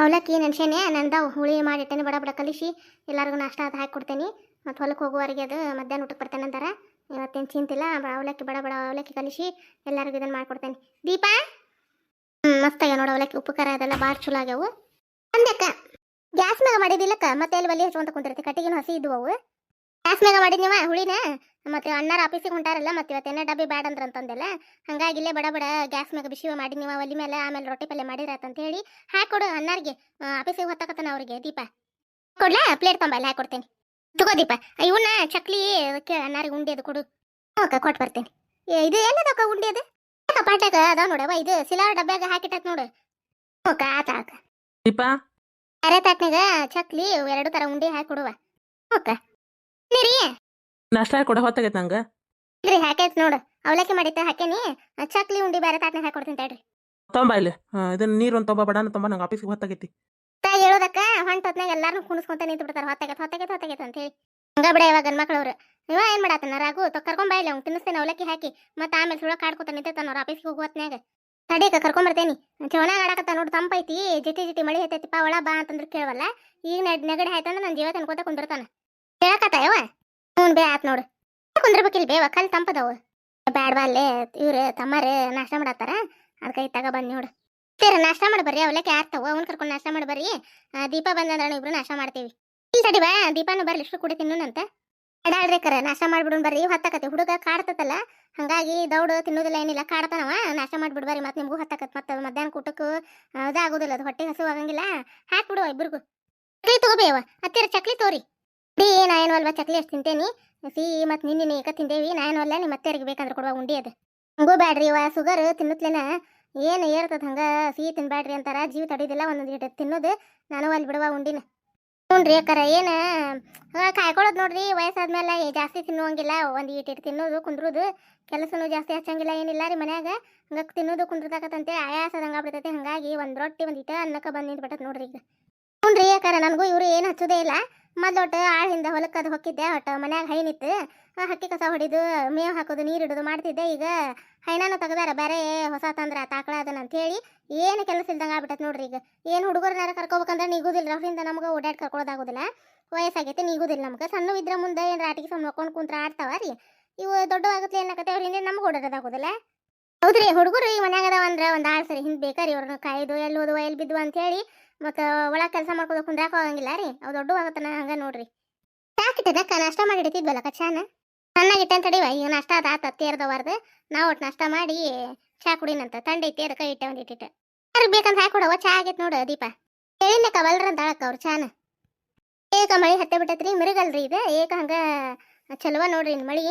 ಅವಲಕ್ಕಿ ನೆನ್ಸೇನೆ ನನ್ನ ಹುಳಿ ಮಾಡಿಟ್ಟೇನೆ ಬಡ ಬಡ ಕಲಿಸಿ, ಎಲ್ಲರಿಗೂ ನಾಷ್ಟ ಅದು ಹಾಕಿ ಕೊಡ್ತೇನೆ. ಮತ್ತು ಹೊಲಕ್ಕೆ ಹೋಗುವವರಿಗೆ ಅದು ಮಧ್ಯಾಹ್ನ ಊಟಕ್ಕೆ ಬರ್ತೇನೆ ಅಂತಾರೆ ಇವತ್ತೇನು ಚಿಂತಿಲ್ಲ ಅವಲಕ್ಕಿ, ಬಡ ಬಡ ಅವಲಕ್ಕಿ ಕಲಿಸಿ, ಎಲ್ಲರಿಗೂ ಇದನ್ನು ಮಾಡ್ಕೊಡ್ತೇನೆ ದೀಪಾ? ಹ್ಞೂ ಮಸ್ತಾಗ್ಯಾವ ನೋಡು ಅವಲಕ್ಕಿ ಉಪ್ಪು ಖಾರ ಅದೆಲ್ಲ ಭಾಳ ಚಲೋ ಆಗ್ಯಾವು. ಅಂದಕ್ಕ ಗ್ಯಾಸ್ ಮ್ಯಾಗ ಮಾಡಿದಿಲ್ಲಕ್ಕ, ಮತ್ತೆ ಅಲ್ಲಿ ಒಲಿ ಹಚ್ಕೊಂತ ಕುಂತಿರ್ತಿ, ಕಟ್ಟಿಗೆನೂ ಹಸಿ ಇದ್ವು ಅವು. ಗ್ಯಾಸ್ ಮ್ಯಾಗ ಮಾಡಿದ್ನಿವ ಹುಳಿನ? ಮತ್ತೆ ಅಣ್ಣಾರ ಆಫೀಸಿಗೆ ಹೊಂಟಾರಲ್ಲ ಮತ್ತೆ ಇವತ್ತೇನ ಡಬ್ಬಿ ಬ್ಯಾಡ ಅಂದ್ರ ಅಂತಂದೆಲ್ಲ ಹಂಗಾಗಿ ಇಲ್ಲೇ ಬಡ ಬಡ ಗ್ಯಾಸ್ ಮ್ಯಾಗ ಬಿಸಿ ನೀವು ಒಲಿ ಮೇಲೆ ಆಮೇಲೆ ರೊಟ್ಟಿ ಪಲ್ಯ ಮಾಡಿರತ್ತಂತ ಹೇಳಿ ಹಾಕೊಡು ಅಣ್ಣಾರಿಗೆ. ಆಫೀಸಿಗೆ ಹೊತ್ತಕತ್ತಾನ ಅವ್ರಿಗೆ ದೀಪ. ಕೊಡ್ಲಾ? ಪ್ಲೇಟ್ ತೊಂಬ ಹಾಕಿ ಹಾಕೊಡ್ತೇನೆ. ತಗೋ ದೀಪ. ಇವನ್ನ ಚಕ್ಲಿ ಅದಕ್ಕೆ ಅಣ್ಣಾರಿಗೆ ಉಂಡಿ ಅದು ಕೊಡು. ಓಕೆ ಕೊಟ್ಟು ಬರ್ತೇನೆ. ಇದು ಎಲ್ಲದಕ್ಕ ಉಂಡಿ ಅದು? ಕಪಾಟಾಗ ಅದಾವ ನೋಡವ ಇದು ಸಿಲಾರ್ ಡಬ್ಬ್ಯಾಗ ಹಾಕಿಟ್ಟ ನೋಡು. ಓಕೆ ಆತ ಆಕ ದೀಪಾ? ಅರೆ ತಾಟ್ನಾಗ ಚಕ್ಲಿ ಎರಡು ತರ ಉಂಡಿ ಹಾಕಿ ಕೊಡುವ ಓಕೆ ನಾಷ್ಟ ಕೊಡ ಹೊತ್ತಾಗೈತೆ ನಂಗೆ. ಇಲ್ರಿ ಹಾಕೈತ್ ನೋಡು. ಅವಲಕ್ಕಿ ಹಾಕೇನಿ ಚಕ್ಲಿ ಉಂಡಿ ಬೇರೆ ತಾಟ್ನಾಗ ಹಾಕಿ ಕೊಡ್ತೀನಿ ತಡ್ರಿ. ತೊಂಬ ಇಲ್ಲಿ. ಇದನ್ನ ನೀರು ಒಂದು ತೊಂಬ ಬಡಾನ ತೊಂಬ ನಂಗೆ ಆಫೀಸಿಗೆ ಹೊತ್ತಾಗೈತಿ. ತಾಯಿ ಹೇಳೋದಕ್ಕ ಹೊಂಟ ಹೊತ್ನಾಗ ಎಲ್ಲಾರು ಕುಣಿಸ್ಕೊಂತ ನಿಂತು ಬಿಡ್ತಾರ ಹೊತ್ತಾಗೈತ್ ಹೊತ್ತಾಗೈತ್ ಹೊತ್ತಾಗೈತ್ ಅಂತ ಹೇಳಿ. ಹಂಗ ಬಿಡ ಇವಾಗ ಗಂಡ್ ಮಕ್ಳವ್ರು ಇವ ಏನ್ ಮಾಡಾತನ? ರಾಗು ತೊ ಕರ್ಕೊಂಡ್ ಬಾಯಿಲ್ಲ ಅವ್ನು ತಿನ್ನಿಸ್ತೇನೆ ಅವಲಕ್ಕಿ ಹಾಕಿ. ಮತ್ತೆ ಆಮೇಲೆ ಸುಳ ಕಾಡ್ಕೊತ ನಿಂತೈತಾನ ಅವ್ರ ಆಫೀಸ್ಗೆ ಚವನಾಗ ಆಡಕತ್ತ ನೋಡು ತಂಪೈತಿ ಜಿಟಿ ಜಿಟಿ ಮಳಿ ಹತ್ತೈತಿಪ್ಪ ಒಳ ಬಾ ಅಂತಂದ್ರೆ ಕೇಳವಲ್ಲ. ಈಗ ನೆಡ್ ನೆಗಡಿ ಆಯ್ತಂದ್ರೆ ನನ್ನ ಜೀವ ತನ್ಕೋತ ಕುಂದಿರ್ತಾನ ಕೇಳಕತ್ತ ಯವ ಹ್ಞೂ ಬೇ, ಆತ್ ನೋಡು. ಕುಂದ್ರಬೇಕಿಲ್ ಬೇವ ಕಲ್ ತಂಪದವು. ಬ್ಯಾಡ್ವಾ ಅಲ್ಲೇ, ಇವ್ರು ತಮ್ಮರು ನಾಷ್ಟ ಮಾಡತ್ತಾರ? ಅದಕ್ಕೆ ಇತ್ತಾಗ ಬಂದು ನೋಡು. ಸೇರ ನಾಷ್ಟ ಮಾಡಿ ಬರ್ರಿ, ಅವ್ಲೆ ಆರ್ತವ ಅವ್ನ ಕರ್ಕೊಂಡು ನಾಷ್ಟ ಮಾಡಿ ಬರ್ರಿ. ದೀಪ ಬಂದಂದ್ರೆ ಇಬ್ರು ನಾಷ್ಟ ಮಾಡ್ತೀವಿ. ಇಲ್ಲಿ ತಡಿ ಬಾ, ದೀಪಾನು ಬರ್ಲಿ, ಇಷ್ಟು ಕುಡಿ ತಿನ್ನೋಣಂತ ಅಡಾಳ್ರಿ ಕರ, ನಾಷ್ಟ ಮಾಡ್ಬಿಡೋಣ ಬರ್ರಿ. ಹತ್ತಕತ್ತೆ. ಹುಡುಗ ಕಾಡ್ತತಲ್ಲ? ಹಂಗಾಗಿ ದೌಡು ತಿನ್ನೋದಿಲ್ಲ, ಏನಿಲ್ಲ, ಕಾಡ್ತಾನವ. ನಾಷ್ಟ ಮಾಡ್ಬಿಡ್ ಬರ್ರಿ ಮತ್ತೆ ನಿಮಗೂ ಹೊತ್ತಕತ್ ಮತ್ತೆ ಮಧ್ಯಾಹ್ನ ಕೂಟಕ್ಕೂ ಅದಾಗೋದಿಲ್ಲ ಅದು ಹೊಟ್ಟೆ ಹಸು ಆಗಂಗಿಲ್ಲ ಹಾಕ್ಬಿಡುವ ಇಬ್ರಿಗೂ. ಚಕ್ಲಿ ತಗೋಬೇವ ಹತ್ತಿರ ಚಕ್ಲಿ ತೋರಿ. ಡಿ ನಾನು ಅಲ್ವಾ ಚಕ್ಲಿ ಅಷ್ಟು ತಿಂತೇನಿ? ಸಿ, ಮತ್ತು ನಿನ್ನೆ ಈಗ ತಿಂದೇವಿ ನಾ ಏನು ಅಲ್ಲ ನಿಮ್ಮ ಅತ್ತೆಯರಿಗೆ ಬೇಕಂದ್ರೆ ಕೊಡುವ ಉಂಡಿ ಅದು. ಹಂಗೂ ಬ್ಯಾಡ್ರಿ ಇವ ಸುಗರ್ ತಿನ್ನುತ್ತಲೇನ ಏನು ಏರ್ತದ ಹಂಗೆ? ಸಿಹಿ ತಿನ್ಬ್ಯಾಡ್ರಿ ಅಂತಾರ, ಜೀವ ತಡಿದಿಲ್ಲ, ಒಂದೊಂದು ಗಿಡ ತಿನ್ನೋದು, ನಾನು ಅಲ್ಲಿ ಬಿಡುವ ಉಂಡಿನ. ಹ್ಞೂನ್ರಿ ಅಕ್ಕಾರ, ಏನು? ಕಾಯ್ಕೊಳ್ಳೋದು ನೋಡ್ರಿ, ವಯಸ್ಸಾದ್ಮೇಲೆ ಜಾಸ್ತಿ ತಿನ್ನುವಂಗಿಲ್ಲ, ಒಂದು ಈಟ್ ಇಟ್ಟು ತಿನ್ನೋದು, ಕುಂದ್ರೋದು, ಕೆಲಸನೂ ಜಾಸ್ತಿ ಹಚ್ಚಂಗಿಲ್ಲ, ಏನಿಲ್ಲ ರೀ ಮನ್ಯಾಗ. ಹಂಗೆ ತಿನ್ನೋದು, ಕುಂದ್ರದಾಕತ್ತಂತೆ ಆಯಾಸದಂಗೆ ಆಗ್ಬಿಡ್ತೈತೆ, ಹಂಗಾಗಿ ಒಂದು ರೊಟ್ಟಿ, ಒಂದು ಇಟ ಅನ್ನಕ್ಕೆ ಬಂದು ನಿಂತ್ಬಿಟ್ಟದ ನೋಡ್ರಿ ಈಗ. ಹ್ಞೂನ್ರಿ ಅಕ್ಕಾರ, ನನಗೂ ಇವರು ಏನು ಹಚ್ಚೋದೇ ಇಲ್ಲ. ಮೊದ್ಲೊಟ್ಟು ಆಳ್ ಹಿಂದೆ ಹೊಲಕ್ಕೆ ಅದು ಹೊಕ್ಕಿದ್ದೆ, ಒಟ್ಟು ಮನ್ಯಾಗ ಹೈನಿತ್ತು ಹಕ್ಕಿ ಕಸ ಹೊಡಿದು, ಮೇವು ಹಾಕೋದು, ನೀರು ಇಡೋದು ಮಾಡ್ತಿದ್ದೆ. ಈಗ ಹೈನಾನು ತೆಗ್ದಾರ ಬೇರೆ ಹೊಸ ತಂದ್ರ ತಾಕಳ ಅದನ್ನ ಅಂತೇಳಿ ಏನು ಕೆಲಸ ಇಲ್ದಂಗೆ ಆಗ್ಬಿಟ್ಟೈತೆ ನೋಡ್ರಿ ಈಗ. ಏನು ಹುಡುಗರನ್ನಾರ ಕರ್ಕೋಬೇಕಂದ್ರೆ ನಿಗುದಿಲ್ಲ, ಅವರಿಂದ ನಮ್ಗೆ ಓಡಾಡಿ ಕರ್ಕೊಳ್ಳೋದಾಗೋದಿಲ್ಲ ವಯಸ್ಸಾಗೈತೆ, ನಿಗುದಿಲ್ಲ ನಮ್ಗೆ. ಸಣ್ಣ ಇದ್ರ ಮುಂದೆ ಏನು ರಾಟಿಗೆ ಸುಮ್ಮನೆ ನೋಡ್ಕೊಂಡು ಕುಂತ್ರ ಆಡ್ತಾವ ರೀ. ಇವು ದೊಡ್ಡವಾಗುತ್ತೆ ಏನಾಗತ್ತೆ ಅವ್ರ ಹಿಂದೆ ನಮ್ಗೆ ಓಡಾಡೋದಾಗೋದಿಲ್ಲ. ಹೌದ್ರಿ, ಹುಡುಗರು ಈ ಮನ್ಯಾಗ ಅದಾವ ಅಂದ್ರೆ ಒಂದು ಆಳು ಸರಿ ಹಿಂದೆ ಬೇಕಾರಿ ಅವ್ರನ್ನ ಕಾಯ್ದು, ಎಲ್ಲಿ ಹೋದ್ವು ಎಲ್ಲಿ ಬಿದ್ವು ಅಂತೇಳಿ ಮತ್ತು ಒಳಗೆ ಕೆಲಸ ಮಾಡ್ಕೋದು ಕುಂದ್ರಾಕ ಹೋಗಂಗಿಲ್ಲ ರೀ? ಅವು ದೊಡ್ಡವಾಗತ್ತನ ಹಂಗೆ ನೋಡ್ರಿ. ಸಾಕಿಟ್ಟದಕ್ಕ ನಾಷ್ಟ ಮಾಡಿ ಇಡ್ತಿದ್ವಲ್ಲ ಚಾನ? ಸಣ್ಣಗಿಟ್ಟ ಅಂತ ತಡಿವ ಈಗ ನಾಷ್ಟ ಅದ ಆತ ತೇರ್ದವಾರ್ದು ನಾವು ಒಟ್ಟು ನಾಷ್ಟ ಮಾಡಿ ಚಾ ಕುಡಿನಂತ ತಂಡೈತಿ ಅದಕ್ಕೆ ಇಟ್ಟೆ ಒಂದು ಇಟ್ಟಿಟ್ಟೆ. ಯಾರಿಗೆ ಬೇಕಂತ ಹಾಕೊಡವ ಚಾ ಆಗೈತೆ ನೋಡು ದೀಪ. ಹೇಳಿನಕ್ಕ ಬಲ್ರ ಅಂತ ಅಳಕ್ಕ ಅವ್ರು ಚಾನ. ಏಕ ಮಳಿ ಹತ್ತೆ ಬಿಟ್ಟತ್ರಿ, ಮಿರುಗಲ್ರಿ ಇದು. ಏಕ ಹಂಗ ಚಲುವ ನೋಡ್ರಿ ಮಳಿ.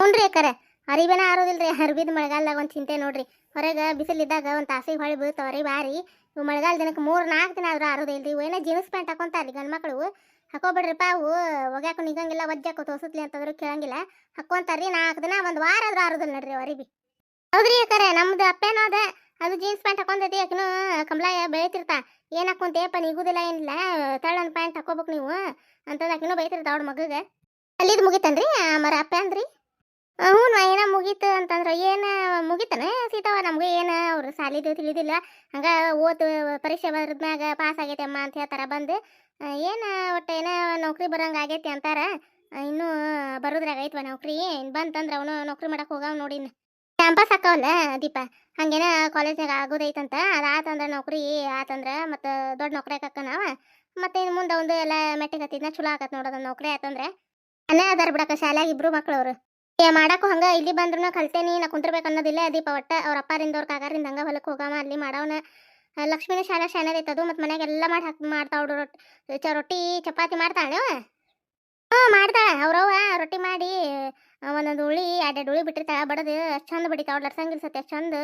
ಹ್ಞೂನ್ರಿ ಅಕ್ಕಾರ. ಅರಿಬೇನ ಆರೋದಿಲ್ರಿ ಅರ್ಬಿದ ಮಳೆಗಾಲದಾಗ ಒಂದು ಚಿಂತೆ ನೋಡ್ರಿ. ಹೊರಗೆ ಬಿಸಿಲಿದ್ದಾಗ ಒಂದು ತಾಸಿಗೆ ಹೊಳಿ ರೀ ಬಾರಿ. ಮಳೆಗಾಲ ದಿನಕ್ಕೆ ಮೂರು ನಾಲ್ಕು ದಿನ ಆದರೂ ಆರೋದೇ ಇಲ್ರಿ. ಏನೋ ಜೀನ್ಸ್ ಪ್ಯಾಂಟ್ ಹಾಕೊಂತಾರ್ರಿ ಗಂಡು ಮಕ್ಕಳು ಹಾಕೋಬಿಡ್ರಿಪ್ಪ ಅವು. ಒಗ್ಯಾಕು ನಿಗಂಗಿಲ್ಲ ಒಜ್ಜಾಕು ತೋಸತ್ಲಿ ಅಂತಂದ್ರು ಕೇಳಂಗಿಲ್ಲ. ಹಾಕೊಂತಾರ್ರಿ ನಾಲ್ಕು ದಿನ ಒಂದು ವಾರ ಆದ್ರೂ ಆರೋದಿಲ್ಲ ನೋಡ್ರಿ ಅರಿಬಿ ಹೌದ್ರಿ ಅಕ್ಕಾರ, ನಮ್ದು ಅಪ್ಪೇನೋ ಅದ. ಅದು ಜೀನ್ಸ್ ಪ್ಯಾಂಟ್ ಹಾಕೊಂತೈತಿ ಯಾಕಿನೂ ಕಂಬಲಾಯ ಬೆಳಿತಿರ್ತಾ ಏನ್ ಹಾಕೊಂತೇಪ ನಿಗುದಿಲ್ಲ ಏನಿಲ್ಲ. ತಳ್ಳನ ಪ್ಯಾಂಟ್ ಹಾಕೋಬೇಕು ನೀವು ಅಂತಂದ ಆಕಿನೂ ಬೈತಿರ್ತಾ ಅವ್ಳ ಮಗಗೆ ಅಲ್ಲಿದ್ ಮುಗಿತನ್ರಿ ಮರ ಅಪ್ಪ ಅಂದ್ರಿ? ಹ್ಞೂ ಏನ ಮುಗೀತು ಅಂತಂದ್ರೆ ಏನು ಮುಗಿತನ ಸೀತಾವ ನಮ್ಗೆ ಏನು ಅವ್ರು ಸಾಲಿದು ತಿಳಿದಿಲ್ಲ. ಹಂಗೆ ಓದು ಪರೀಕ್ಷೆ ಬರೆದ್ಮ್ಯಾಗ ಪಾಸ್ ಆಗೈತೆ ಅಮ್ಮ ಅಂತ ಹೇಳ್ತಾರೆ ಬಂದು. ಏನು ಒಟ್ಟು ಏನೋ ನೌಕರಿ ಬರೋಂಗೆ ಆಗೈತಿ ಅಂತಾರ. ಇನ್ನೂ ಬರೋದ್ರಾಗ ಐತ್ವ ನೌಕರಿ. ಬಂತಂದ್ರೆ ಅವನು ನೌಕರಿ ಮಾಡಕ್ ಹೋಗವ್ ನೋಡಿ ಕ್ಯಾಂಪಸ್ ಹಾಕವಲ್ಲ ದೀಪ. ಹಂಗೇನ ಕಾಲೇಜ್ನಾಗ ಆಗೋದೈತಂತ. ಅದಾತಂದ್ರೆ ನೌಕರಿ, ಆತಂದ್ರೆ ಮತ್ತು ದೊಡ್ಡ ನೌಕರಿ ಹಾಕಕ್ಕನವ ಮತ್ತೆ ಇನ್ನು ಮುಂದೆ ಒಂದು ಎಲ್ಲ ಮೆಟ್ಟಿಗೆ ಹತ್ತಿದ್ನ ಚಲೋ ಆಗತ್ತೆ ನೋಡೋದು ನೌಕರಿ ಆತಂದ್ರೆ. ಅನ್ನ ಅದಾರ ಬಿಡಕ ಶಾಲ್ಯಾಗ ಇಬ್ಬರು ಮಕ್ಕಳವರು ಮಾಡಕ್ಕೂ ಹಂಗ. ಇಲ್ಲಿ ಬಂದ್ರು ಕಲ್ತೇನಿ, ನಾ ಕುಂತಿರ್ಬೇಕು ಅನ್ನೋದಿಲ್ಲ ದೀಪ ಒಟ್ಟ. ಅವ್ರ ಅಪ್ಪಾರಿಂದ ಅವ್ರ ಕಾಗಾರಿಂದ ಹಂಗ ಹೊಲಕ್ಕೆ ಹೋಗಾಮ, ಅಲ್ಲಿ ಮಾಡವನ. ಲಕ್ಷ್ಮಿನ ಶಾಲಾ ಶಾನದೈತದು ಮತ್ತು ಮನೆಗೆ ಎಲ್ಲ ಮಾಡಿ ಹಾಕಿ ಮಾಡ್ತಾವ್ಡು ರೊಟ್ಟಿ ರೊಟ್ಟಿ, ಚಪಾತಿ ಮಾಡ್ತಾಳೆ ಹ್ಞೂ ಮಾಡ್ತಾಳೆ ಅವ್ರವ್ವ ರೊಟ್ಟಿ ಮಾಡಿ ಒಂದೊಂದು ಉಳಿ ಎರಡೆರಡು ಉಳಿ ಬಿಟ್ಟಿರ್ತಾಳೆ, ಬಡದು ಅಷ್ಟು ಚಂದ ಬಡಿತಾವಳು ಲಟ್ಸಂಗಿಲ್ಲ ಸತ್ಯ ಚಂದ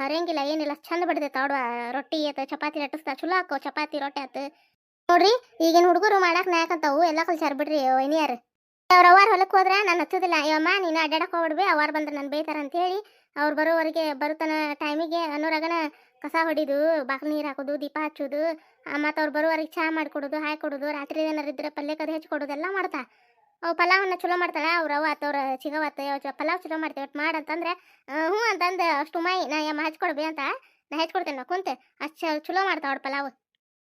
ಹರಿಯಂಗಿಲ್ಲ, ಏನಿಲ್ಲ, ಅಷ್ಟು ಚಂದ ಬಡಿತೈತೆ ಅವ್ಡ ರೊಟ್ಟಿ ಆಯ್ತು ಚಪಾತಿ ಲಟ್ಟಿಸ್ತಾ, ಚಲೋ ಹಾಕೋ, ಚಪಾತಿ ರೊಟ್ಟಿ ಆತು. ನೋಡ್ರಿ, ಈಗಿನ ಹುಡುಗರು ಮಾಡಾಕ ನಾಯಕಂತಾವು ಎಲ್ಲ ಕಲ್ಸಾರ ಬಿಡ್ರಿ, ವೈನಿಯರ್. ಅವ್ರ ಅವ್ವಾರ ಹೊಲಕ್ಕೆ ಹೋದ್ರೆ ನಾನು ಹಚ್ಚೋದಿಲ್ಲ ಅಯ್ಯಮ್ಮ ನೀನು ಅಡ್ಡಾಡಕ್ ಹೋಗ್ಬಿಡ್ಬಿ ಅವ್ರ ಬಂದ್ರೆ ನಾನು ಬೇಯ್ತಾರ ಅಂತ ಹೇಳಿ ಅವ್ರು ಬರೋವರೆಗೆ ಬರುತ್ತಾನ ಟೈಮಿಗೆ ಅನ್ನೋರಾಗನ ಕಸ ಹೊಡಿದು ಬಾಕ್ ನೀರು ಹಾಕೋದು, ದೀಪ ಹಚ್ಚೋದು ಮತ್ತು ಅವ್ರು ಬರುವವರೆಗೆ ಚಹಾ ಮಾಡಿಕೊಡೋದು, ಹಾಯ್ ಕೊಡೋದು, ರಾತ್ರಿ ಏನಾರು ಇದ್ರೆ ಪಲ್ಯ ಕದ ಹೆಚ್ಚಿ ಮಾಡ್ತಾ. ಅವು ಪಲಾವನ್ನ ಚಲೋ ಮಾಡ್ತಾಳ, ಅವ್ರ ಅವ್ವ ಆತವ್ರ ಚಿಗವತ್ತ ಪಲಾವ್ ಚಲೋ ಮಾಡ್ತೇವೆ ಒಟ್ಟು ಮಾಡಂತಂದ್ರೆ ಹ್ಞೂ ಅಂತಂದು, ಅಷ್ಟು ಮೈ ನಾ ಯಮ್ಮ ಹಚ್ಕೊಡ್ಬಿ ಅಂತ ನಾ ಹೆಚ್ಕೊಡ್ತೇನೆ ನಾ ಕುಂತೆ. ಅಷ್ಟು ಚಲೋ ಮಾಡ್ತಾವ ಪಲಾವ್.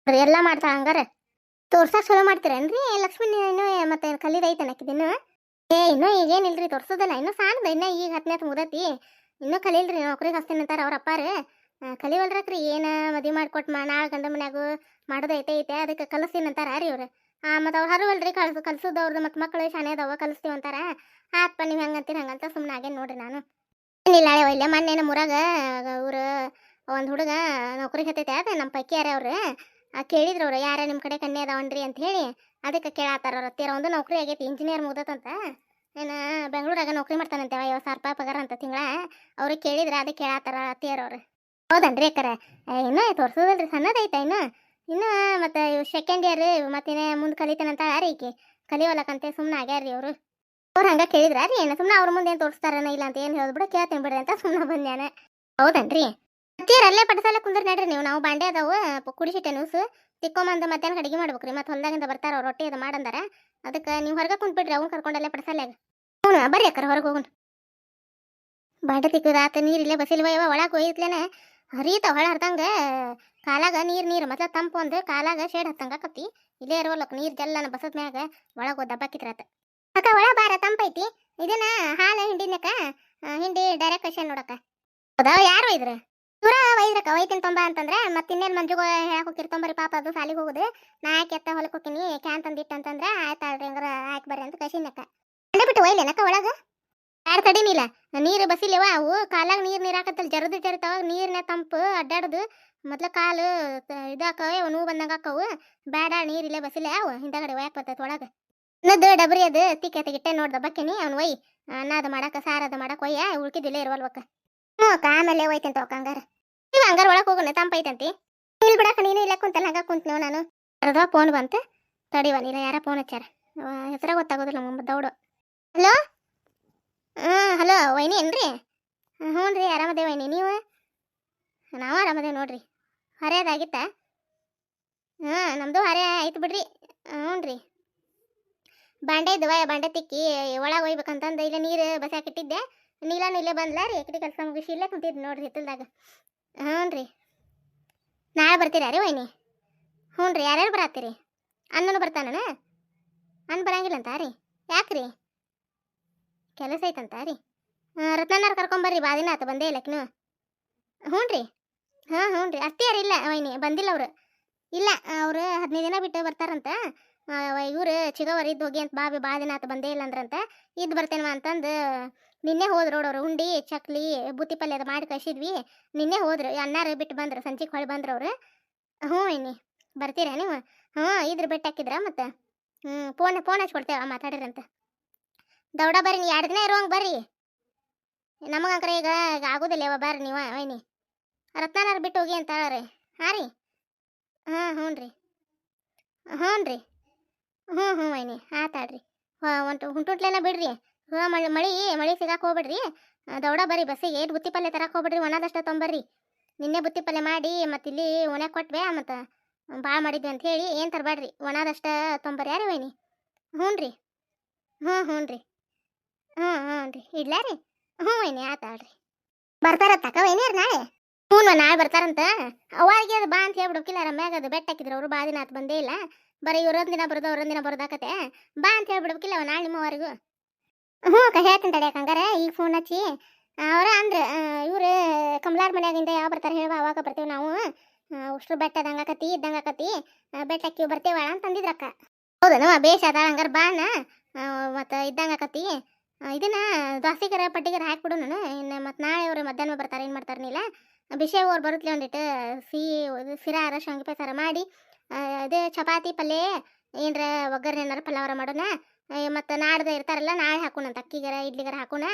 ನೋಡ್ರಿ ಎಲ್ಲ ಮಾಡ್ತಾಳ ಹಂಗಾರ. ತೋರ್ಸಕ್ ಚಲೋ ಮಾಡ್ತೀರೇನ್ರಿ? ಲಕ್ಷ್ಮಿ ಇನ್ನೂ ಮತ್ತೆ ಕಲಿದೈತೆ ನಕ್ಕಿದಿನ್ನು ಏ, ಇನ್ನೂ ಈಗೇನಿಲ್ರಿ ತೋರ್ಸೋದಲ್ಲ ಇನ್ನೂ ಸಾಣದ, ಇನ್ನ ಈಗ ಹತ್ತನೇ ಮುದತಿ ಇನ್ನೂ ಕಲೀಲ್ರಿ ನೌಕರಿಗೆ ಹಚ್ತೀನಿ ಅಂತಾರೆ ಅವ್ರ ಅಪ್ಪಾರು. ಕಲಿವಲ್ರಕ್ರಿ, ಏನು ಮದುವೆ ಮಾಡ್ಕೊಟ್ ಮಾ, ನಾಳೆ ಗಂಡ ಮನ್ಯಾಗು ಮಾಡೋದೈತೆ ಐತೆ ಅದಕ್ಕೆ ಕಲಿಸ್ತೀನಿ ಅಂತಾರ ರೀ ಇವ್ರು. ಮತ್ತು ಅವ್ರು ಹರುವಲ್ರಿ, ಕಳ್ಸು ಕಲ್ಸೋದವ್ರದ್ದು ಮತ್ತು ಮಕ್ಕಳು ಶಾಣೆ ಅದಾವ ಕಲಿಸ್ತೀವಿ ಅಂತಾರ. ಆತ್ಪ, ನೀವು ಹೆಂಗಂತೀರಿ ಹಂಗಂತ ಸುಮ್ಮನೆ ಆಗೇನು ನೋಡ್ರಿ ನಾನು. ಏನಿಲ್ಲ ಒಯ್ಲೆ, ಮೊನ್ನೆ ನಮ್ಮ ಊರಾಗ ಇವ್ರು ಒಂದು ಹುಡುಗ ನೌಕರಿಗೆ ಹತ್ತೈತೆ, ಅದು ನಮ್ಮ ಪೈಕಿ ಯಾರೇ ಅವ್ರು ಆ, ಕೇಳಿದ್ರು ಅವ್ರು ಯಾರ ನಿಮ್ಮ ಕಡೆ ಕನ್ಯೆ ಅದಾವನ್ರಿ? ಅಂತ ಹೇಳಿ ಅದಕ್ಕೆ ಕೇಳತ್ತಾರ ಹತ್ತಿರ ಒಂದು ನೌಕರಿ ಆಗೈತಿ ಇಂಜಿನಿಯರ್ ಮುಗ್ದತಂತ ಏನು ಬೆಂಗಳೂರಾಗ ನೌಕರಿ ಮಾಡ್ತಾನಂತೆ ಐವತ್ತು ಸಾವಿರ ರೂಪಾಯಿ ಪಗಾರ ಅಂತ ತಿಂಗಳ? ಅವ್ರಿಗೆ ಕೇಳಿದ್ರೆ ಅದಕ್ಕೆ ಕೇಳತ್ತಾರ ಅತ್ತಿಯರವ್ರು ಹೌದನ್ರಿ ಅಕ್ಕರ? ಇನ್ನೂ ತೋರ್ಸೋದಲ್ರಿ ಸಣ್ಣದೈತೆ ಇನ್ನು. ಇನ್ನು ಮತ್ತೆ ಸೆಕೆಂಡ್ ಇಯರ್ ಮತ್ತೆ ಮುಂದೆ ಕಲಿತಾನಂತ ಯಾರು ಈಕೆ? ಕಲಿವಲ್ಲಕಂತೆ ಸುಮ್ಮನೆ ಆಗ್ಯಾರ್ರಿ ಅವರು. ಅವ್ರು ಹಂಗೆ ಕೇಳಿದ್ರ ರೀ ಏನು ಸುಮ್ಮನೆ ಅವ್ರ ಮುಂದೆ ಏನು ತೋರಿಸ್ತಾರನ ಇಲ್ಲ ಅಂತ ಏನು ಹೇಳ್ಬಿಡು ಕೇಳ್ತೀನಿ ಬಿಡ್ರಿ ಅಂತ ಸುಮ್ಮನೆ ಬಂದ್ಯಾನ ಹೌದನ್ರಿ? ಅಲ್ಲೇ ಪಟಸಾಲ ಕುಂದ್ರ ನಡ್ರಿ ನೀವು. ನಾವು ಬಾಂಡೆ ಅದಾವು ಕುಡಿಸಿಟ್ಟೆ ನ್ಯೂಸ್ ತಿಕ್ಕೊಂಬಂದು ಮಧ್ಯಾಹ್ನ ಅಡಿಗೆ ಮಾಡ್ಬೇಕ್ರಿ. ಮತ್ತೆ ಹೊಲ್ದಾಗಿಂದ ಬರ್ತಾರ ರೊಟ್ಟಿ ಅದು ಮಾಡಂದಾರ. ಅದಕ್ಕೆ ನೀವು ಹೊರಗೆ ಕುಂತ್ಬಿಡ್ರಿ, ಅವ್ನು ಕರ್ಕೊಂಡಲ್ಲೇ ಪಟಸಾಲ್ಯಾಗ. ಹ್ಞೂ, ಬರ್ರಿ ಅಕ್ಕರ ಹೊರಗೆ ಹೋಗುಣ ಬಾಂಡೆ ತಿಕ್ಕದಾತ ನೀರಿಲ್ಲೇ ಬಸಿಲ್ವ ಇವ? ಒಳಗೆ ಒಯ್ತ್ಲೇನೆ ಹರಿತಾವ ಹೊಳ ಹರ್ದಂಗ. ಕಾಲಾಗ ನೀರು ನೀರು. ಮತ್ತೆ ತಂಪು ಒಂದು, ಕಾಲಾಗ ಶೇಡ್ ಹತ್ತಂಗ ಕತ್ತಿ. ಇಲ್ಲೇ ಇರುವಲ್ಲಕ್ ನೀರ್ ಜಲ್ಲನ ಬಸದ ಮ್ಯಾಗ ಒಳಗ ಆತ ಅಕ್ಕ ಒಳ ಬಾರ ತಂಪೈತಿ ಇದನ್ನ ಹಾಲ ಹಿಂಡಿನಕ ಹಿಂಡಿ ಡೈರೆಕ್ಟ್ ಕಷನ್ ನೋಡಕ್ಕ. ಹೌದಾ ಯಾರು ಒಯ್ದ್ರ? ಇವ್ರ ಒಯ್ದ್ರಕ್ಕ ಒಯ್ತೀನಿ ತೊಂಬ ಅಂತಂದ್ರೆ, ಮತ್ತೆ ಇನ್ನೇನ್ ಮಂಜುಗ ಹೇಳಕ್ ಹೋಗಿರ್ ತೊಂಬರಿ ಪಾಪ ಅದು ಸಾಲಿಗೆ ಹೋಗುದು. ನಾ ಯಾಕೆ ಎತ್ತ ಹೊಲಕ್ಕೆ ಹೋಗಿನಿ ಕ್ಯಾನ್ ತಂದಿಟ್ಟು ಅಂತಂದ್ರೆ ಆಯ್ತಾಳ್ರಿ ಹಂಗಾರ ಹಾಕಿ ಬರ್ರಿ ಅಂತ ಕಸಿನಕ್ಕ ಅಂಡೆ ಬಿಟ್ಟು ಒಯ್ಲೇನಕ್ಕ ಒಳಗ? ಯಾರು ತಡಿನಿಲ್ಲ ನೀರು ಬಸಿಲಿವ, ಅವು ಕಾಲಾಗ ನೀರು ನೀರ್ ಹಾಕತ್ತಲ್ಲ ಜರದು ಜರಿತಾವ, ನೀರ್ನ ತಂಪು ಅಡ್ಡಾಡುದು. ಮೊದ್ಲ ಕಾಲು ಇದಾಕವೆ ನೋವು ಬಂದಂಗ ಹಾಕವು. ಬೇಡ ನೀರಿಲ್ಲೇ ಬಸಿಲೆ, ಅವು ಹಿಂದಗಡೆ ಒಯ್ಯಾಕ ಬರ್ತೈತೆ ಒಳಗೆ. ಅನ್ನದ್ದು ಡಬರಿ ಅದು ತಿಕ್ಕೆ ತೆಗಿಟ್ಟೆ ನೋಡ್ದ, ಬಕ್ಕಿನಿ, ಅವ್ನು ಒಯ್. ಅನ್ನ ಅದು ಮಾಡಾಕ, ಸಾರ ಅದು ಮಾಡಕ್ಕೆ ಒಯ್ಯ ಉಳ್ಕಿದಿಲ್ಲೇ ಇರುವಲ್ವಕ್ಕ. ಹ್ಞೂ ಅಕ್ಕ, ಆಮೇಲೆ ಒಯ್ತಂತ ಅಕ್ಕ ಹಂಗಾರ. ನೀವು ಹಂಗಾರ ಒಳಗೆ ಹೋಗೋಣ ತಂಪೈತಂತಿ ಇಲ್ಲಿ ಬಿಡಾಕ ನೀನು ಇಲ್ಲ ಕುಂತಲ್ಲ ಹಂಗ ಕುಂತ್ನೋ ನಾನು? ಅರ್ಧ ಫೋನ್ ಬಂತ. ತಡಿವ ನೀಲ ಯಾರ ಫೋನ್ ಹಚ್ಚಾರ ಹೆಸರ ಗೊತ್ತಾಗೋದಿಲ್ಲ ನಮ್ಮ ದೌಡು. ಹಲೋ? ಹಾಂ, ಹಲೋ, ವೈನಿ ಏನ್ರಿ? ಹ್ಞೂ ರೀ ಆರಾಮದೇ ವೈನಿ. ನೀವು? ನಾವು ಆರಾಮದೇವ್ ನೋಡ್ರಿ. ಹರಿಯೋದಾಗಿತ್ತ? ಹಾಂ ನಮ್ಮದು ಹರೇ ಆಯ್ತು ಬಿಡ್ರಿ. ಹ್ಞೂ ರೀ. ಬಾಂಡೆ ಇದ್ದವ ಬಾಂಡೆ ತಿಕ್ಕಿ, ಒಳಗೆ ಒಯ್ಬೇಕಂತಂದು, ಇಲ್ಲೇ ನೀರು ಬಸಾಕಿಟ್ಟಿದ್ದೆ ನೀಲಾನು ಇಲ್ಲೇ ಬಂದ್ಲಾ ರೀ? ಎಕಡೆ ಕೆಲಸ ಮುಗಿಸಿ ಇಲ್ಲೇ ಕುಂತಿದ್ದು ನೋಡ್ರಿ ಹಿತ್ತಲ್ದಾಗ. ಹ್ಞೂ ರೀ. ನಾಳೆ ಬರ್ತೀರಾ ರೀ ವೈನಿ? ಹ್ಞೂ ರೀ, ಯಾರ್ಯಾರು ಬರತ್ತೀರಿ ಅನ್ನನು ಬರ್ತಾನಣ ಅನ್ನ ಬರಂಗಿಲ್ಲ ಅಂತ ರೀ. ಯಾಕ್ರಿ? ಕೆಲಸ ಐತಂತ ರೀ. ರತ್ನನಾರ್ ಕರ್ಕೊಂಬರ್ರಿ ಬಾ ದಿನ ಆತ, ಬಂದೇ ಇಲ್ಲಕ್ನು ಹ್ಞೂ ರೀ. ಹಾಂ ಹ್ಞೂ ರೀ. ಅಷ್ಟೇ ಇಲ್ಲ ವೈನಿ, ಬಂದಿಲ್ಲ ಅವರು. ಇಲ್ಲ, ಅವರು ಹದಿನೈದು ದಿನ ಬಿಟ್ಟು ಬರ್ತಾರಂತ. ಇವ್ರು ಚಿಗವರ್ ಇದ್ದು ಹೋಗಿ ಅಂತ ಬಾಬಿ ಭಾಳ ದಿನ ಆತ, ಬಂದೇ ಇಲ್ಲ ಅಂದ್ರಂತ. ಇದ್ದು ಬರ್ತೇನವ ಅಂತಂದು ನಿನ್ನೆ ಹೋದ್ರು ನೋಡೋರು ಉಂಡಿ, ಚಕ್ಲಿ, ಬೂತಿ ಪಲ್ಯದ ಮಾಡಿ ಕಳಿಸಿದ್ವಿ. ನಿನ್ನೆ ಹೋದ್ರು, ಅನ್ನಾರು ಬಿಟ್ಟು ಬಂದ್ರು ಸಂಜೆಗೆ ಹೊಳಿ ಬಂದ್ರು ಅವ್ರು. ಹ್ಞೂ ಇನ್ನಿ ಬರ್ತೀರಾ ನೀವು? ಹ್ಞೂ, ಇದ್ರ ಬೆಟ್ಟ ಹಾಕಿದ್ರ ಮತ್ತೆ? ಹ್ಞೂ, ಫೋನ್ ಫೋನ್ ಹಚ್ಕೊಡ್ತೇವ ಮಾತಾಡಿರಂತ. ದೌಡ ಬರ್ರಿ ನೀ ಎರಡು ದಿನ ಇರೋಂಗೆ ಬರ್ರಿ. ನಮಗಂಕರ ಈಗ ಈಗ ಆಗೋದಿಲ್ಲ ಯಾವ ಬರ್ರಿ ನೀವು, ವೈನಿ. ರತ್ನಾರ ಬಿಟ್ಟು ಹೋಗಿ ಅಂತ ರೀ ಹಾಂ ರೀ. ಹಾಂ, ಹ್ಞೂ ರೀ. ಹ್ಞೂ ರೀ. ಹ್ಞೂ ಹ್ಞೂ ವೈನಿ ಆತಾಡ್ರಿ ಒಂಟು ಹುಂಟುಟ್ಲೆಲ್ಲ ಬಿಡ್ರಿ. ಹ್ಞೂ ಮಳೆ, ಮಳಿ, ಮಳೆ ಸಿಗಾಕ್ ಹೋಗ್ಬಿಡ್ರಿ. ದೌಡ ಬರ್ರಿ, ಬಸ್ಸಿಗೆ ಏಟ್ ಬುತ್ತಿ ಪಲ್ಯ ತರಕ್ಕೆ ಹೋಗ್ಬಿಡ್ರಿ, ಒಣದಷ್ಟ ತೊಂಬರ್ರಿ. ನಿನ್ನೆ ಬುತ್ತಿ ಪಲ್ಯ ಮಾಡಿ ಮತ್ತು ಇಲ್ಲಿ ಒಣೆ ಕೊಟ್ವೆ, ಮತ್ತು ಭಾಳ ಮಾಡಿದ್ವಿ ಅಂತ ಹೇಳಿ ಏನು ತರಬೇಡ್ರಿ, ಒಣದಷ್ಟ ತೊಂಬರ್ರಿ ಯಾರು ವೈನಿ? ಹ್ಞೂ ರೀ ಹ್ಞೂ ಹ್ಞೂ ರೀ? ಹ್ಞೂ ಹ್ಞೂ ರೀ ಇಡ್ಲಾ ರೀ ಹ್ಞೂ ವೈನಿ ಬರ್ತಾರತ್ತಕ್ಕ ವೈನಿಯರ್ ನಾಳೆ? ಹ್ಞೂ ನಾಳೆ ಬರ್ತಾರಂತ? ಅವಾರಿಗೆ ಅದು ಬಾ ಅಂತ ಹೇಳ್ಬಿಡೋಕಿಲ್ಲ, ರಮ್ಯಾಗ ಅದು ಬೆಟ್ಟ ಹಾಕಿದ್ರು ಅವರು ಬಾ ದಿನ ಆತು ಬಂದೇ ಇಲ್ಲ. ಬರೀ ಇವ್ರೊಂದು ದಿನ ಬರೋದು, ಅವ್ರೊಂದು ಬರೋದಾಕತೆ ಬಾ ಅಂತ ಹೇಳ್ಬಿಡ್ಬೇಕಿಲ್ಲ ನಾಳೆ ನಿಮ್ಮವರೆಗೂ ಹ್ಞೂ ಅಕ್ಕ, ಹೇಳ್ತೀನಿ ತಡಿಯಕ್ಕೆ ಹಂಗಾರೆ ಈಗ ಫೋನ್ ಹಚ್ಚಿ. ಅವ್ರ ಅಂದ್ರೆ ಇವ್ರು ಕಮಲಾರ್ ಮನ್ಯಾಗಿಂದ ಯಾವ ಬರ್ತಾರೆ ಹೇಳುವ ಅವಾಗ ಬರ್ತೀವಿ ನಾವು. ಉಷ್ಟ್ರು ಬೆಟ್ಟ ಆಕತಿ, ಇದ್ದಂಗೆ ಆಕತಿ ಬೆಟ್ಟ ಹಾಕಿ ಬರ್ತೇವ ಅಂತ ಅಂದಿದ್ರಕ್ಕ ಹೌದನವ ಬೇಷ ಅದ ಹಂಗಾರೆ ಬಾನ ಮತ್ತು ಇದ್ದಂಗೆ ಆಕತಿ. ಇದನ್ನ ದ್ವಾಸಿಗರ ಪಟ್ಟಿಗರ ಹಾಕ್ಬಿಡು ನಾನು. ಇನ್ನು ಮತ್ತು ನಾಳೆ ಅವರು ಮಧ್ಯಾಹ್ನ ಬರ್ತಾರೆ, ಏನು ಮಾಡ್ತಾರೆ ನೀಲ ಬಿಷೆ ಅವ್ರು ಬರುತ್ತಲೆ ಒಂದಿಟ್ಟು ಸಿಹಿ, ಇದು ಸಿರಾರ ಶಾವಿಗೆ ಪಾಯಸಾರ ಮಾಡಿ ಅದೇ ಚಪಾತಿ ಪಲ್ಯ, ಏನರ ಒಗ್ಗರಣೆ ಏನಾರ ಪಲಾವರ ಮಾಡೋಣ. ಮತ್ತು ನಾಡ್ದು ಇರ್ತಾರಲ್ಲ, ನಾಳೆ ಹಾಕೋಣಂತ ಅಕ್ಕಿಗರ, ಇಡ್ಲಿಗರ ಹಾಕೋಣ.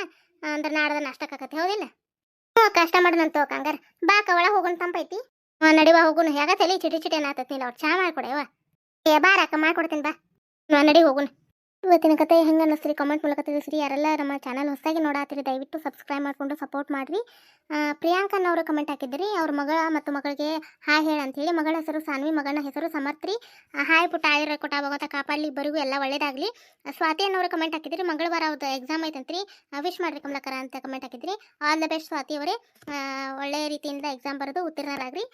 ಅಂದ್ರೆ ನಾಡ್ದ ನಾಷ್ಟಕ್ಕೆ ಆಕತಿ ಹೌದಿಲ್ಲ? ಹ್ಞೂ ಕಷ್ಟ ಮಾಡೋಣಂತ ಹೋಗ ಬಾ ಕವಳ ಹೋಗೋಣ ತಂಪೈತಿ. ನಡಿವಾ ಹೋಗೋಣ ಹೇಗ ತಲೆ ಚಿಟಿ ಚಿಟಿ ಏನಾತೈತಿ ನೀಲ ಅವ್ರು ಚಾ ಮಾಡ್ಕೊಡೆವ ಏ, ಬಾರಕ್ಕ, ಮಾಡ್ಕೊಡ್ತೀನಿ, ಬಾ. ನಡಿ ಹೋಗೋಣ ಇವತ್ತಿನ ಕತೆ ಹೆಂಗೆ ಅನ್ನಿಸ್ರಿ ಕಾಮೆಂಟ್ ಮೂಲಕ ತಿಳಿಸ್ರಿ. ಯಾರೆಲ್ಲ ನಮ್ಮ ಚಾನಲ್ ಹೊಸದಾಗಿ ನೋಡಾತಿರಿ, ದಯವಿಟ್ಟು ಸಬ್ಸ್ಕ್ರೈಬ್ ಮಾಡಿಕೊಂಡು ಸಪೋರ್ಟ್ ಮಾಡಿರಿ. ಪ್ರಿಯಾಂಕನ್ ಅವರು ಕಮೆಂಟ್ ಹಾಕಿದ್ರಿ. ಅವ್ರ ಮಗಳ ಮತ್ತು ಮಗಳಿಗೆ ಹಾಯ್ ಹೇಳ ಅಂತೇಳಿ ಮಗಳ ಹೆಸರು ಸಾನ್ವಿ, ಮಗನ ಹೆಸರು ಸಮರ್ಥ್ರಿ. ಹಾಯ್ ಪುಟ್ಟ, ಆಯುರ ಕೊಟ್ಟ, ಭಗವಂತ ಕಾಪಾಡಲಿ, ಇಬ್ಬರಿಗೂ ಎಲ್ಲ ಒಳ್ಳೇದಾಗಲಿ. ಸ್ವಾತಿ ಅನ್ನೋರು ಕಮೆಂಟ್ ಹಾಕಿದ್ರಿ. ಮಂಗಳವಾರ ಅವ್ರದ್ದು ಎಕ್ಸಾಮ್ ಐತಂತ್ರಿ ವಿಶ್ ಮಾಡ್ರಿ ಕಮಲಕರ ಅಂತ ಕಮೆಂಟ್ ಹಾಕಿದ್ರಿ. ಆಲ್ ದ ಬೆಸ್ಟ್ ಸ್ವಾತಿ ಅವರೇ. ಒಳ್ಳೆಯ ರೀತಿಯಿಂದ ಎಕ್ಸಾಮ್ ಬರೆದು ಉತ್ತೀರ್ಣರಾಗ್ರಿ.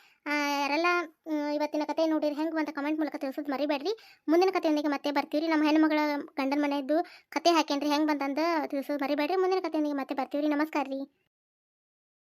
ಯಾರೆಲ್ಲ ಇವತ್ತಿನ ಕತೆ ನೋಡಿರಿ ಹೆಂಗೆ ಅಂತ ಕಮೆಂಟ್ ಮೂಲಕ ತಿಳಿಸೋದು ಮರಿಬೇಡ್ರಿ. ಮುಂದಿನ ಕಥೆಯೊಂದಿಗೆ ಮತ್ತೆ ಬರ್ತೀವಿ ನಮ್ಮ ಹೆಣ್ಮಗಳ ಗಂಡನ ಮನೆಯದ್ದು ಕತೆ ಹಾಕೇನ್ರಿ ಹೆಂಗೆ ಬಂತಂದು ತಿಳಿಸೋದು ಮರಿಬೇಡ್ರಿ, ಮುಂದಿನ ಕತೆಯೊಂದಿಗೆ ಮತ್ತೆ ಬರ್ತೀವಿ ರೀ ನಮಸ್ಕಾರ ರೀ